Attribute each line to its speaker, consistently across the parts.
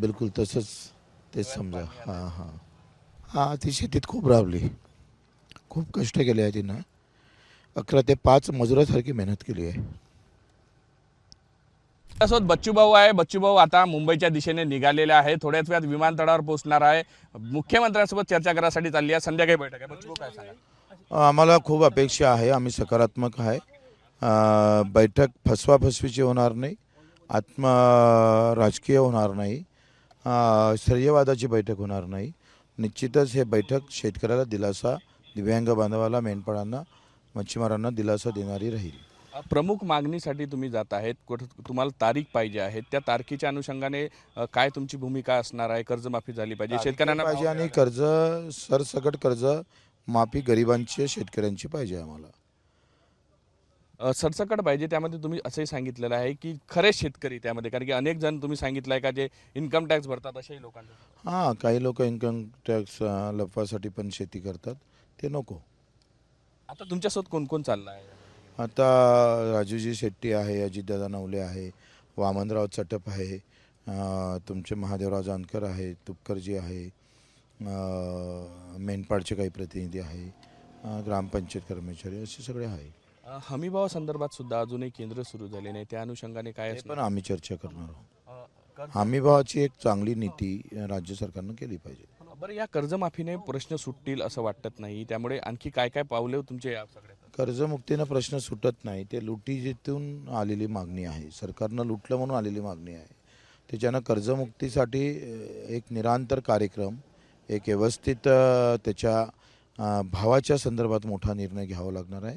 Speaker 1: बिलकुल तसंच तेच समजा. हां हां. हां ती शेतीत खूप राबली. खूप कष्ट केले आहे तिनं. अकरा ते पाच मजुरासारखी मेहनत केली आहे.
Speaker 2: त्यासोबत बच्चू भाऊ आहे. बच्चू भाऊ आता मुंबईच्या दिशेने निघालेले आहे थोड्याच वेळात विमानतळावर पोहोचणार आहे. मुख्यमंत्र्यांसोबत चर्चा करायसाठी चालली आहे. संध्याकाळी बैठक आहे. बच्चू भाऊ काय सांगा
Speaker 1: आम्हाला खूप अपेक्षा आहे. आम्ही सकारात्मक आहे. बैठक फसवाफसवीची होणार नाही. आत्म राजकीय होणार नाही. श्रेयवादाची बैठक होणार नाही. निश्चितच हे बैठक शेतकऱ्याला दिलासा दिव्यांग बांधवाला मेंढपाळांना मच्छीमारांना दिलासा देणारी राहील.
Speaker 2: प्रमुख मागणीसाठी तुम्ही जात आहेत. कुठं तुम्हाला तारीख पाहिजे आहे. त्या तारखेच्या अनुषंगाने काय तुमची भूमिका असणार आहे? कर्जमाफी झाली पाहिजे. शेतकऱ्यांना
Speaker 1: पाहिजे आणि कर्ज सरसकट कर्ज माफी गरिबांची शेतकऱ्यांची पाहिजे आम्हाला.
Speaker 2: सरसकट पाहिजे. त्यामध्ये तुम्ही असंही सांगितलेलं आहे की खरे शेतकरी त्यामध्ये. कारण की अनेक जण तुम्ही सांगितलं आहे का जे इन्कम टॅक्स भरतात अशाही लोकांना.
Speaker 1: हां काही लोक इन्कम टॅक्स लपवासाठी पण शेती करतात. ते नको.
Speaker 2: आता तुमच्यासोबत कोण कोण चाललं आहे
Speaker 1: आता राजूजी शेट्टी आहे अजितदादा नवले आहे वामनराव चटप आहे तुमचे महादेवराव जानकर आहे तुपकरजी आहे मेनपाडचे काही प्रतिनिधी आहे ग्रामपंचायत कर्मचारी असे सगळे आहे.
Speaker 2: हमीभावा संदर्भात सुद्धा अजूनही केंद्र सुरू झाले नाही. त्या अनुषंगाने काय असणार?
Speaker 1: पण आम्ही चर्चा करणार आहोत.
Speaker 2: अ, कर्ज-
Speaker 1: हमी भावाची एक चांगली नीती राज्य सरकारनं केली पाहिजे.
Speaker 2: बरं या कर्जमाफीने प्रश्न सुटतील असं वाटत नाही. त्यामुळे आणखी काय काय पावले तुमचे या सगळ्यात?
Speaker 1: कर्जमुक्तीनं प्रश्न सुटत नाही. ते लुटीजीतून आलेली मागणी आहे. सरकारनं लुटलं म्हणून आलेली मागणी आहे. त्याच्यानं कर्जमुक्तीसाठी अ, एक निरांतर कार्यक्रम एक व्यवस्थित अ, त्याच्या अ, भावाच्या संदर्भात मोठा निर्णय घ्यावा लागणार आहे.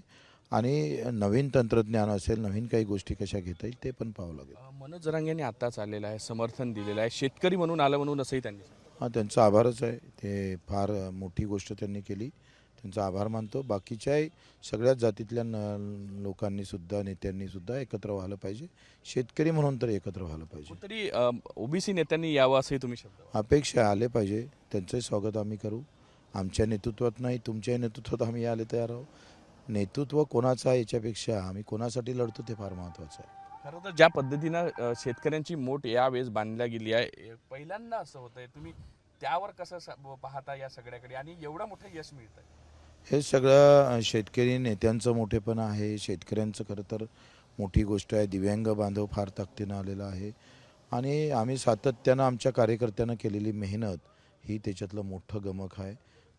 Speaker 1: आणि नवीन तंत्रज्ञान असेल नवीन काही गोष्टी कशा घेता येईल ते पण पाहावं लागेल.
Speaker 2: मनोज जरांगे यांनी आताच आलेलं आहे समर्थन दिलेलं आहे. शेतकरी म्हणून आलं म्हणून असंही त्यांनी सांगितलं.
Speaker 1: हा त्यांचा आभारच आहे. ते फार मोठी गोष्ट त्यांनी केली. त्यांचा आभार मानतो. बाकीच्याही सगळ्याच जातीतल्या न लोकांनी सुद्धा नेत्यांनी सुद्धा एकत्र व्हायला पाहिजे. शेतकरी म्हणून तर एकत्र व्हायला पाहिजे.
Speaker 2: कुठतरी ओबीसी नेत्यांनी यावं असंही तुम्ही शब्द
Speaker 1: अपेक्षा आले पाहिजे. त्यांचंही स्वागत आम्ही करू. आमच्या नेतृत्वात नाही तुमच्याही नेतृत्वात आम्ही यायला तयार आहोत. नेतृत्व कोणाचं आहे याच्यापेक्षा आम्ही कोणासाठी लढतो ते फार महत्त्वाचं आहे.
Speaker 2: खरं तर ज्या पद्धतीनं अ, शेतकऱ्यांची मोठ यावेळेस बांधल्या गेली आहे ए, पहिल्यांदा असं होतंय. तुम्ही त्यावर कसं स- पाहता या सगळ्याकडे? आणि एवढं मोठं यश मिळतंय.
Speaker 1: हे सगळं अ, शेतकरी नेत्यांचं मोठेपण आहे. शेतकऱ्यांचं खरं तर मोठी गोष्ट आहे. दिव्यांग बांधव फार ताकदीनं आलेला आहे. आणि आम्ही सातत्यानं आमच्या कार्यकर्त्यांना केलेली मेहनत ही त्याच्यातलं मोठं गमक आहे.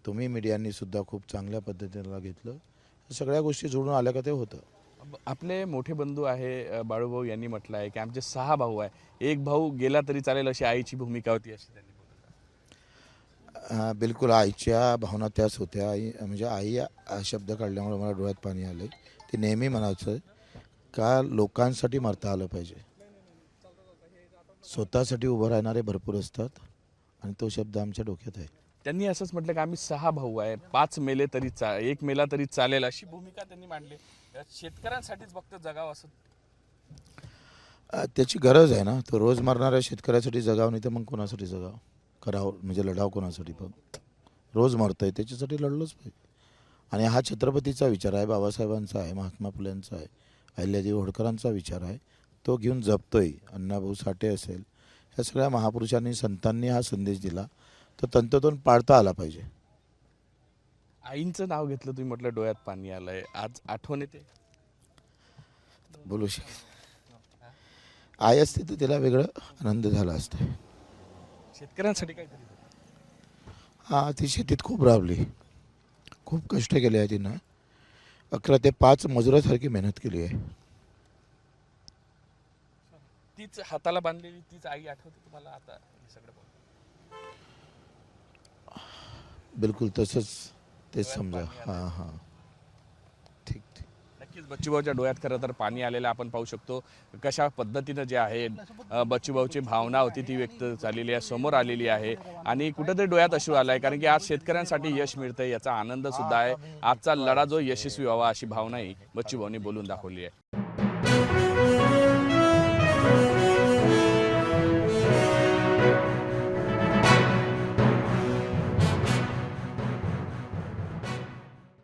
Speaker 1: तुम्ही मीडियांनी सुद्धा खूप चांगल्या पद्धतीनं घेतलं. सगळ्या गोष्टी जोडून आल्या का ते होतं.
Speaker 2: आपले मोठे बंधू आहे बाळूभाऊ यांनी म्हटलं आहे की आमचे सहा भाऊ आहे. एक भाऊ गेला तरी चालेल अशी आईची भूमिका होती अशी त्यांनी
Speaker 1: बिलकुल आईच्या भावना त्याच होत्या. आई म्हणजे आई हा शब्द काढल्यामुळे मला डोळ्यात पाणी आलं ते नेहमी म्हणायचं का लोकांसाठी मरता आलं पाहिजे? स्वतःसाठी उभं राहणारे भरपूर असतात आणि तो शब्द आमच्या डोक्यात आहे.
Speaker 2: त्यांनी असंच म्हटलं की आम्ही सहा भाऊ आहे. पाच मेले तरी चा एक मेला तरी चालेल अशी भूमिका त्यांनी मांडली. शेतकऱ्यांसाठीच फक्त जगावं असं.
Speaker 1: त्याची गरज आहे ना. तो रोज मरणाऱ्या शेतकऱ्यासाठी जगाव नाही तर मग कोणासाठी जगाव? करावं म्हणजे लढाव कोणासाठी पण. रोज मरतंय त्याच्यासाठी लढलोच पाहिजे. आणि हा छत्रपतीचा विचार आहे बाबासाहेबांचा आहे महात्मा फुल्यांचा आहे अहिल्याजी होळकरांचा विचार आहे. तो घेऊन जपतोय. अण्णाभाऊ साठे असेल ह्या सगळ्या महापुरुषांनी संतांनी हा संदेश दिला. तो तंतोतंत पाळता आला पाहिजे.
Speaker 2: आईंचं नाव घेतलं तुम्ही म्हटलं डोळ्यात पाणी आलंय. आज आठवण येते.
Speaker 1: बोलू शकत आई असते तर तिला वेगळं आनंद झाला असता.
Speaker 2: शेतकऱ्यांसाठी काहीतरी.
Speaker 1: हा ती शेतीत खूप राबली. खूप कष्ट केले आहे तिनं. अकरा ते पाच मजुरासारखी मेहनत केली आहे.
Speaker 2: तीच हाताला बांधलेली तीच आई आठवते तुम्हाला? आता सगळं?
Speaker 1: बिलकुल तसंच तेच समजा. हां हां. ठीक ठीक.
Speaker 2: नक्कीच बच्चूभाऊच्या डोळ्यात खरं तर पाणी आलेलं आपण पाहू शकतो. कशा पद्धतीनं जे आहे अ, बच्चूभाऊची भावना होती ती व्यक्त झालेली आहे समोर आलेली आहे. आणि कुठेतरी डोळ्यात अश्रू आलाय कारण की आज शेतकऱ्यांसाठी यश मिळतंय याचा आनंद सुद्धा आहे. आजचा लढा जो यशस्वी व्हावा अशी भावनाही बच्चूभाऊनी बोलून दाखवली आहे.